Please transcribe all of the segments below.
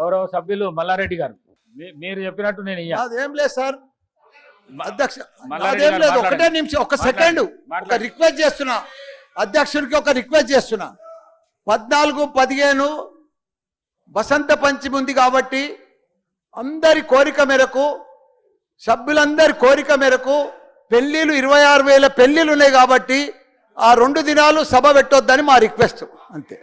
గౌరవ సభ్యులు మల్లారెడ్డి గారు. మీరు చెప్పినట్టు నేను అదేం లేదు సార్. అధ్యక్ష అదేం లేదు. ఒకటే. నిమిషం ఒక. సెకండ్. ఒక. రిక్వెస్ట్ చేస్తున్నా. అధ్యక్షుడికి ఒక రిక్వెస్ట్ చేస్తున్నా. పద్నాలుగు పదిహేను వసంత పంచమి ఉంది కాబట్టి అందరి కోరిక మేరకు సభ్యులందరి కోరిక మేరకు పెళ్ళిళ్ళు ఇరవై ఆరు వేల పెళ్ళిళ్ళు ఉన్నాయి కాబట్టి ఆ రెండు దినాలు సభ పెట్టొద్దని మా రిక్వెస్ట్. అంతే.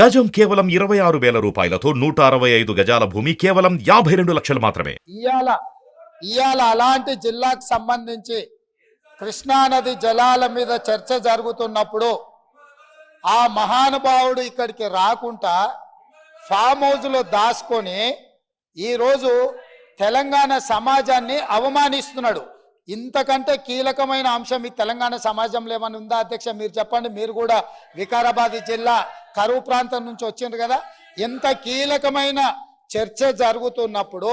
గజం కేవలం ఇరవై ఆరు వేల రూపాయలతో నూట అరవై ఐదు గజాల భూమి కేవలం యాభై రెండు లక్షలు మాత్రమే. ఇవాళ ఇవాళ అలాంటి జిల్లాకు సంబంధించి కృష్ణానది జలాల మీద చర్చ జరుగుతున్నప్పుడు ఆ మహానుభావుడు ఇక్కడికి రాకుండా ఫామ్ హౌస్లో దాచుకొని ఈరోజు తెలంగాణ సమాజాన్ని అవమానిస్తున్నాడు. ఇంతకంటే కీలకమైన అంశం ఈ తెలంగాణ సమాజంలో ఏమైనా ఉందా అధ్యక్ష? మీరు చెప్పండి. మీరు కూడా వికారాబాద్ జిల్లా కరువు ప్రాంతం నుంచి వచ్చిండ్రు కదా? ఎంత కీలకమైన చర్చ జరుగుతున్నప్పుడు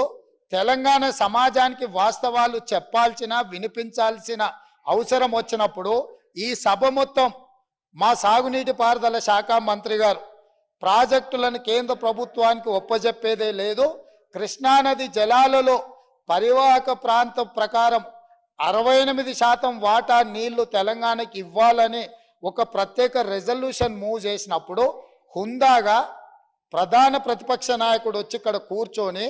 తెలంగాణ సమాజానికి వాస్తవాలు చెప్పాల్సిన వినిపించాల్సిన అవసరం వచ్చినప్పుడు ఈ సభ మొత్తం మా సాగునీటి పారుదల శాఖ మంత్రి గారు ప్రాజెక్టులను కేంద్ర ప్రభుత్వానికి ఒప్పజెప్పేదే లేదు. కృష్ణానది జలాలలో పరివాహక ప్రాంతం ప్రకారం అరవై ఎనిమిది శాతం వాటా నీళ్ళు తెలంగాణకి ఇవ్వాలని ఒక ప్రత్యేక రెజల్యూషన్ మూవ్ చేసినప్పుడు హుందాగా ప్రధాన ప్రతిపక్ష నాయకుడు వచ్చి ఇక్కడ కూర్చొని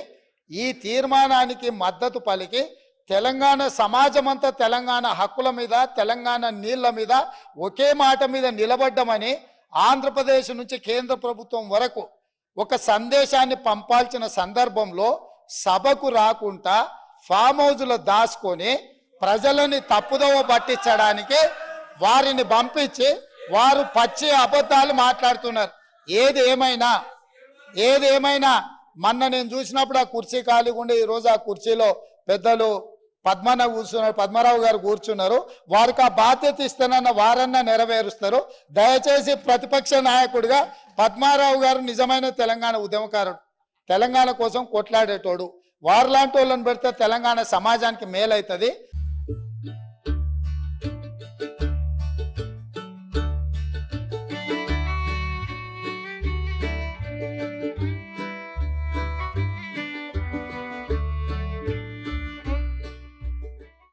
ఈ తీర్మానానికి మద్దతు పలికి తెలంగాణ సమాజమంతా తెలంగాణ హక్కుల మీద తెలంగాణ నీళ్ళ మీద ఒకే మాట మీద నిలబడ్డమని ఆంధ్రప్రదేశ్ నుంచి కేంద్ర ప్రభుత్వం వరకు ఒక సందేశాన్ని పంపాల్సిన సందర్భంలో సభకు రాకుండా ఫామ్ హౌజ్లో దాచుకొని ప్రజలని తప్పుదోవ పట్టించడానికి వారిని పంపించి వారు పచ్చి అబద్ధాలు మాట్లాడుతున్నారు. ఏది ఏమైనా ఏది ఏమైనా మొన్న నేను చూసినప్పుడు ఆ కుర్చీ ఖాళీగా ఉండే ఈరోజు ఆ కుర్చీలో పెద్దలు పద్మన కూర్చున్నారు పద్మరావు గారు కూర్చున్నారు. వారికి ఆ బాధ్యత ఇస్తానన్న వారన్నా నెరవేరుస్తారు. దయచేసి ప్రతిపక్ష నాయకుడిగా పద్మారావు గారు నిజమైన తెలంగాణ ఉద్యమకారుడు. తెలంగాణ కోసం కొట్లాడేటోడు. వారిలాంటి వాళ్ళని పెడితే తెలంగాణ సమాజానికి మేలవుతుంది